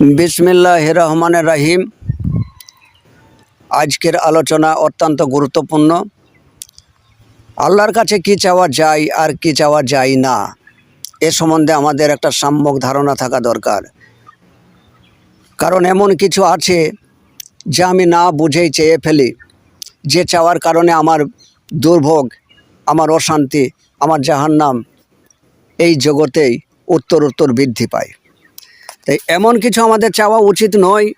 বিসমিল্লাহ রহমান রাহিম আজকের আলোচনা অত্যন্ত গুরুত্বপূর্ণ। আল্লাহর কাছে কি চাওয়া যায় আর কি চাওয়া যায় না, এ সম্বন্ধে আমাদের একটা সাম্যক ধারণা থাকা দরকার। কারণ এমন কিছু আছে যা আমি না বুঝেই চেয়ে ফেলি। যে চাওয়ার কারণে আমার দুর্ভোগ, আমার অশান্তি, আমার জাহান্নাম এই জগতেই উত্তর উত্তর বৃদ্ধি পায়। এমন কিছু আমাদের চাওয়া উচিত নয়,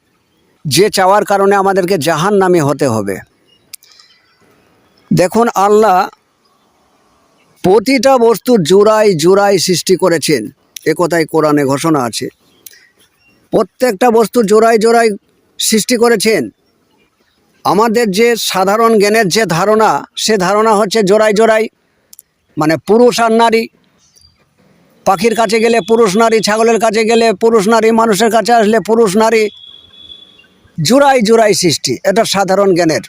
যে চাওয়ার কারণে আমাদেরকে জাহান নামে হতে হবে। দেখুন, আল্লাহ প্রতিটা বস্তু জোড়ায় জোড়ায় সৃষ্টি করেছেন। এ কথাই কোরআনে ঘোষণা আছে। প্রত্যেকটা বস্তু জোড়ায় জোড়ায় সৃষ্টি করেছেন। আমাদের যে সাধারণ জ্ঞানের যে ধারণা, সে ধারণা হচ্ছে জোড়ায় জোড়ায় মানে পুরুষ আর নারী পাখির কাছে গেলে পুরুষ নারী, ছাগলের কাছে গেলে পুরুষ নারী, মানুষের কাছে আসলে পুরুষ নারী। জোড়াই জোড়াই সৃষ্টি, এটা সাধারণ জ্ঞানের।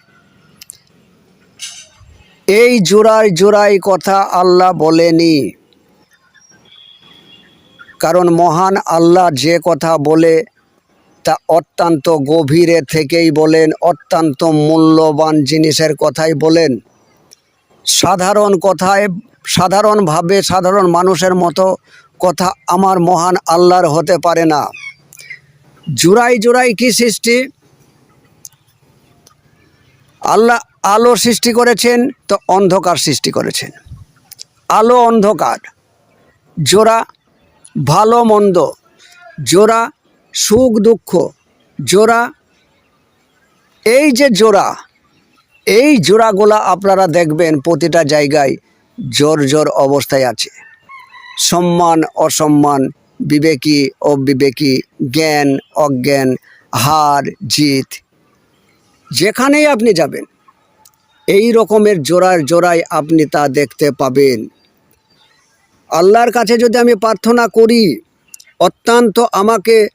এই জোড়াই জোড়াই কথা আল্লাহ বলেনি। কারণ মহান আল্লাহ যে কথা বলে, তা অত্যন্ত গভীরে থেকেই বলেন, অত্যন্ত মূল্যবান জিনিসের কথাই বলেন। সাধারণ কথায় সাধারণভাবে সাধারণ মানুষের মতো কথা আমার মহান আল্লাহর হতে পারে না। জোড়াই জোড়াই কি সৃষ্টি? আল্লাহ আলো সৃষ্টি করেছেন, তো অন্ধকার সৃষ্টি করেছেন। আলো অন্ধকার, জোড়া ভালো মন্দ, জোড়া সুখ দুঃখ, জোড়া এই যে জোড়া, এই জোড়াগুলা আপনারা দেখবেন প্রতিটা জায়গায় জোর জোর অবস্থায় আছে। সম্মান, অসম্মান, বিবেকী, অবিবেকী, জ্ঞান, অজ্ঞান, হার, জিত, যেখানেই আপনি যাবেন, এই রকমের জোড়ার জোড়ায় আপনি তা দেখতে পাবেন। আল্লাহর কাছে যদি আমি প্রার্থনা করি, অত্যন্ত আমাকে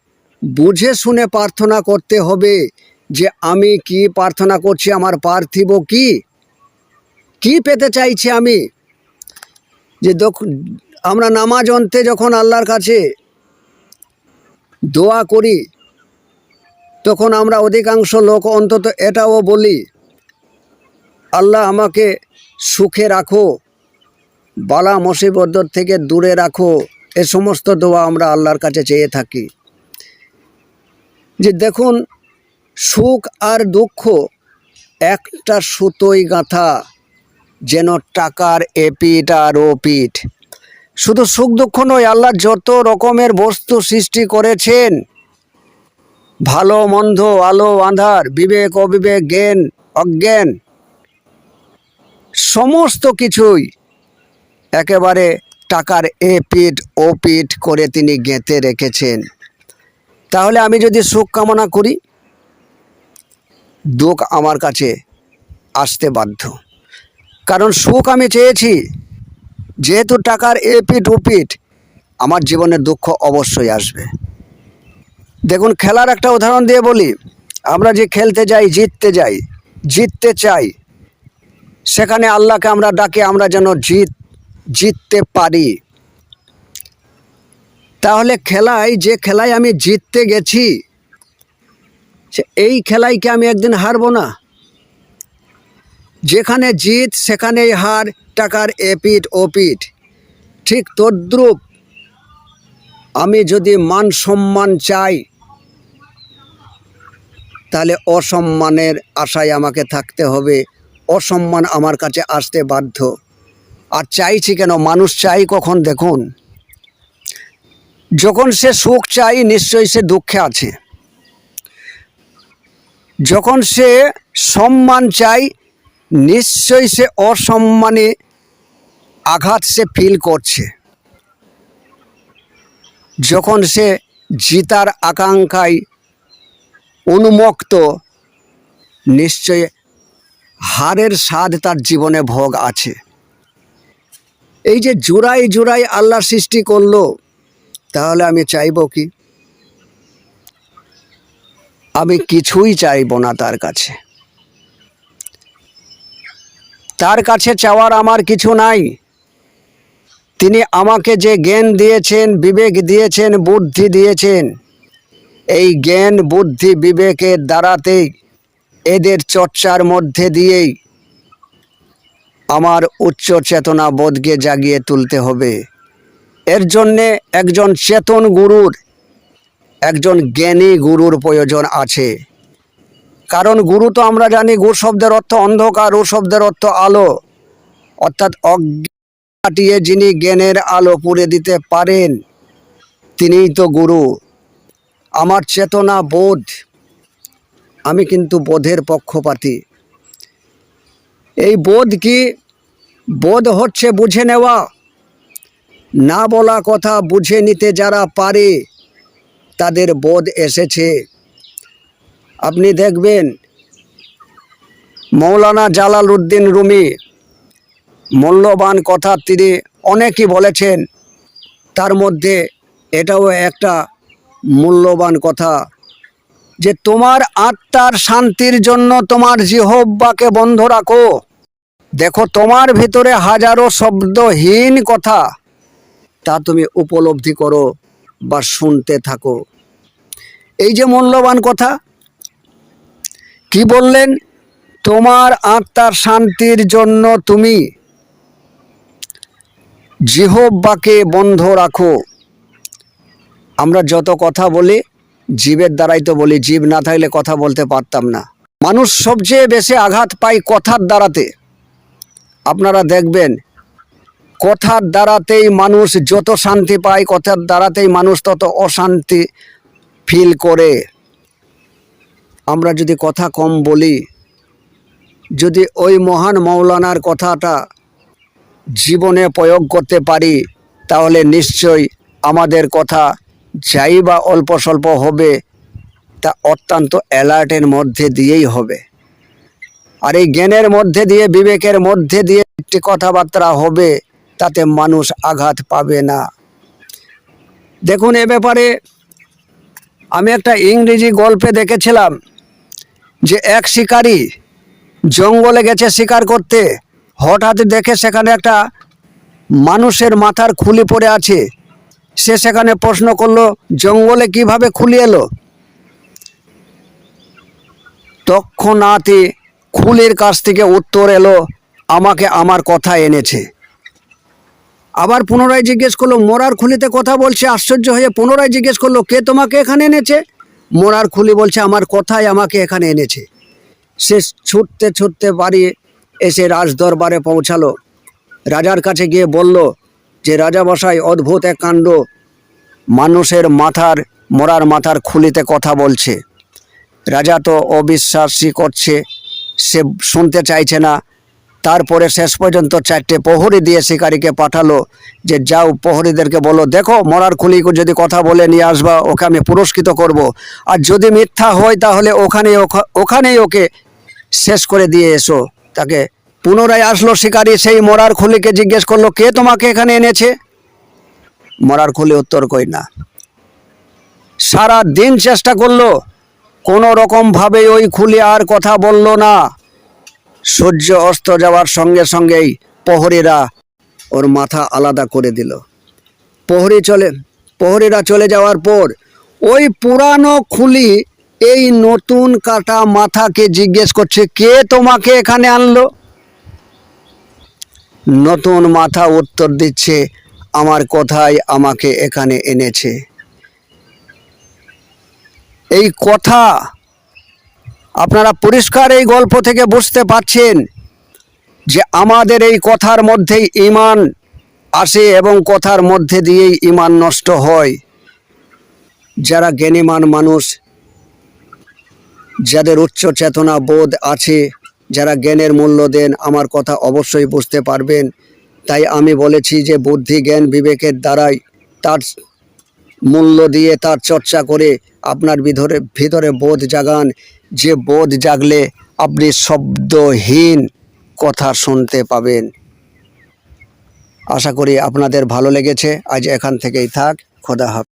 বুঝে শুনে প্রার্থনা করতে হবে যে আমি কি প্রার্থনা করছি, আমার পার্থিব কি? কি পেতে চাইছি আমি? যে আমরা নামাজ অন্তে যখন আল্লাহর কাছে দোয়া করি, তখন আমরা অধিকাংশ লোক অন্তত এটাও বলি, আল্লাহ আমাকে সুখে রাখো, বালা মুসিবত থেকে দূরে রাখো, এ সমস্ত দোয়া আমরা আল্লাহর কাছে চেয়ে থাকি। যে দেখুন, সুখ আর দুঃখ একটা সুতোই গাঁথা। যেন টাকার এপিট আর ওপিট শুধু সুখ দুঃখ নয়, আল্লাহ যত রকমের বস্তু সৃষ্টি করেছেন, ভালো, মন্দ, আলো আঁধার বিবেক, অবিবেক, জ্ঞান, অজ্ঞান, সমস্ত কিছুই একেবারে টাকার এ পিঠ ও পিঠ করে তিনি গেঁথে রেখেছেন। তাহলে আমি যদি সুখ কামনা করি, দুঃখ আমার কাছে আসতে বাধ্য। কারণ সুখ আমি চেয়েছি। যেহেতু টাকার এ পিঠ ও পিঠ আমার জীবনে দুঃখ অবশ্যই আসবে। দেখুন, খেলার একটা উদাহরণ দিয়ে বলি। আমরা যে খেলতে যাই, জিততে যাই, জিততে চাই, সেখানে আল্লাহকে আমরা ডাকে, আমরা যেন জিত, জিততে পারি। তাহলে খেলায়, যে খেলায় আমি জিততে গেছি এই খেলায় কি আমি একদিন হারবো না? যেখানে জিত, সেখানেই হার, টাকার এপিট ওপিট ঠিক তদ্রূপ আমি যদি মান সম্মান চাই, তাহলে অসম্মানের আশায় আমাকে থাকতে হবে। অসম্মান আমার কাছে আসতে বাধ্য। আর চাইছি কেন? মানুষ চাই কখন? দেখুন। যখন সে সুখ চাই, নিশ্চয়ই সে দুঃখে আছে। যখন সে সম্মান চাই নিশ্চয়ই সে অসম্মানে আঘাত সে ফিল করছে। যখন সে জিতার আকাঙ্ক্ষায় উন্মুক্ত নিশ্চয় হারের স্বাদ তার জীবনে ভোগ আছে। এই যে জোড়াই জোড়াই আল্লাহ সৃষ্টি করল, তাহলে আমি চাইব কি? আমি কিছুই চাইব না তার কাছে। তার কাছে চাওয়ার আমার কিছু নাই। তিনি আমাকে যে জ্ঞান দিয়েছেন, বিবেক দিয়েছেন, বুদ্ধি দিয়েছেন, এই জ্ঞান, বুদ্ধি, বিবেকের দ্বারাতেই এদের চর্চার মধ্যে দিয়েই আমার উচ্চ চেতনা বোধকে জাগিয়ে তুলতে হবে। এর জন্যে একজন চেতন গুরুর, একজন জ্ঞানী গুরুর প্রয়োজন আছে। কারণ গুরু তো আমরা জানি, গুরু শব্দের অর্থ অন্ধকার, ও শব্দের অর্থ আলো। অর্থাৎ অজ্ঞান কাটিয়ে যিনি জ্ঞানের আলো পুড়ে দিতে পারেন, তিনিই তো গুরু। আমার চেতনা বোধ, আমি কিন্তু বোধের পক্ষপাতী। এই বোধ কি? বোধ হচ্ছে বুঝে নেওয়া। না বলা কথা বুঝে নিতে যারা পারে, তাদের বোধ এসেছে। আপনি দেখবেন মৌলানা জালাল উদ্দিন রুমি মূল্যবান কথা তিনি অনেকই বলেছেন। তার মধ্যে এটাও একটা মূল্যবান কথা যে তোমার আত্মার শান্তির জন্য তোমার জিহব্বাকে বন্ধ রাখো। দেখো, তোমার ভিতরে হাজারো শব্দহীন কথা, তা তুমি উপলব্ধি করো বা শুনতে থাকো। এই যে মূল্যবান কথা কি বললেন? তোমার আত্মার শান্তির জন্য তুমি জিহব্বাকে বন্ধ রাখো। আমরা যত কথা বলি, জীবের দ্বারাই তো বলি, জীব না থাকলে কথা বলতে পারতাম না। মানুষ সবচেয়ে বেশি আঘাত পায় কথার দ্বারাতে। আপনারা দেখবেন, কথার দ্বারাতেই মানুষ যত শান্তি পায়, কথার দ্বারাতেই মানুষ তত অশান্তি ফিল করে। আমরা যদি কথা কম বলি, যদি ওই মহান মৌলানার কথাটা জীবনে প্রয়োগ করতে পারি, তাহলে নিশ্চয়ই আমাদের কথা যাই বা অল্প স্বল্প হবে, তা অত্যন্ত অ্যালার্টের মধ্যে দিয়েই হবে। আর এই জ্ঞানের মধ্যে দিয়ে, বিবেকের মধ্যে দিয়ে একটি কথাবার্তা হবে, তাতে মানুষ আঘাত পাবে না। দেখুন এ ব্যাপারে আমি একটা ইংরেজি গল্পে দেখেছিলাম। যে এক শিকারী জঙ্গলে গেছে শিকার করতে, হঠাৎ দেখে সেখানে একটা মানুষের মাথার খুলি পড়ে আছে। সে সেখানে প্রশ্ন করল, জঙ্গলে কীভাবে খুলি এলো? তৎক্ষণাৎই খুলির কাছ থেকে উত্তর এলো, আমাকে আমার কথা এনেছে। আবার পুনরায় জিজ্ঞেস করল, মোরার খুলিতে কথা বলছে? আশ্চর্য হয়ে পুনরায় জিজ্ঞেস করল, কে তোমাকে এখানে এনেছে? মোরার খুলি বলছে, আমার কথাই আমাকে এখানে এনেছে। সে ছুটতে ছুটতে বাড়ি এসে রাজ দরবারে পৌঁছালো। রাজার কাছে গিয়ে বলল যে রাজা বসাই অদ্ভুত এক কাণ্ড। মানুষের মাথার, মরার মাথার খুলিতে কথা বলছে। রাজা তো অবিশ্বাসী করছে, সে শুনতে চাইছে না। তারপরে শেষ পর্যন্ত চারটে প্রহরী দিয়ে শিকারীকে পাঠালো যে, যাও প্রহরীদেরকে বলো, দেখো মরার খুলি যদি কথা বলে নিয়ে আসবা, ওকে আমি পুরস্কৃত করব। আর যদি মিথ্যা হয়, তাহলে ওখানে ওখানেই ওকে শেষ করে দিয়ে এসো। তাকে পুনরায় আসলো শিকারী, সেই মরার খুলিকে জিজ্ঞেস করল, কে তোমাকে এখানে এনেছে? মরার খুলি উত্তর কই না। সারা দিন চেষ্টা করল, কোনো রকমভাবে ওই খুলি আর কথা বলল না। সূর্য অস্ত যাওয়ার সঙ্গে সঙ্গেই প্রহরীরা ওর মাথা আলাদা করে দিল। প্রহরী চলে, প্রহরীরা চলে যাওয়ার পর ওই পুরানো খুলি এই নতুন কাটা মাথাকে জিজ্ঞেস করছে, কে তোমাকে এখানে আনলো? নতুন মাথা উত্তর দিচ্ছে, আমার কথাই আমাকে এখানে এনেছে। এই কথা আপনারা পরিষ্কার এই গল্প থেকে বুঝতে পারছেন যে আমাদের এই কথার মধ্যেই ইমান আসে এবং কথার মধ্যে দিয়েই ইমান নষ্ট হয়। যারা জ্ঞানীমান মানুষ, যাদের উচ্চ চেতনা বোধ আছে, যারা জ্ঞানের মূল্য দেন, আমার কথা অবশ্যই বুঝতে পারবেন। তাই আমি বলেছি যে বুদ্ধি, জ্ঞান, বিবেকের দ্বারাই তার মূল্য দিয়ে তার চর্চা করে আপনার ভিতরে ভিতরে বোধ জাগান। যে বোধ জাগলে আপনি শব্দহীন কথা শুনতে পাবেন। আশা করি আপনাদের ভালো লেগেছে। আজ এখান থেকেই থাক। খোদা হাফেজ।